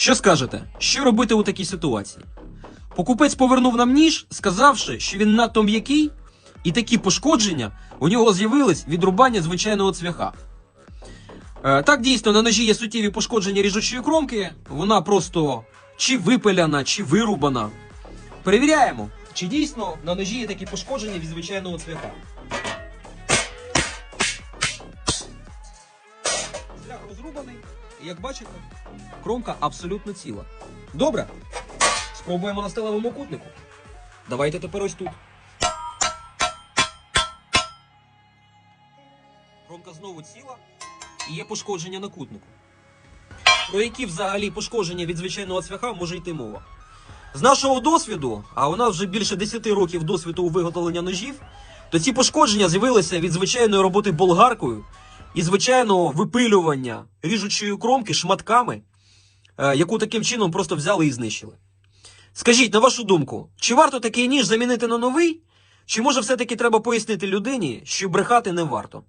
Що скажете? Що робити у такій ситуації? Покупець повернув нам ніж, сказавши, що він надто м'який, і такі пошкодження у нього з'явились від рубання звичайного цвяха. Е, так, дійсно, на ножі є суттєві пошкодження ріжучої кромки, вона просто чи випиляна, чи вирубана. Перевіряємо, чи дійсно на ножі є такі пошкодження від звичайного цвяха. Цвях розрубаний, і як бачите, кромка абсолютно ціла. Добре. Спробуємо на сталевому кутнику. Давайте тепер ось тут. Кромка знову ціла і є пошкодження на кутнику. Про які взагалі пошкодження від звичайного цвяха може йти мова? З нашого досвіду, а у нас вже більше 10 років досвіду у виготовлення ножів, то ці пошкодження з'явилися від звичайної роботи болгаркою і звичайно випилювання ріжучої кромки шматками, е, яку таким чином просто взяли і знищили. Скажіть, на вашу думку, чи варто такий ніж замінити на новий? Чи може все-таки треба пояснити людині, що брехати не варто?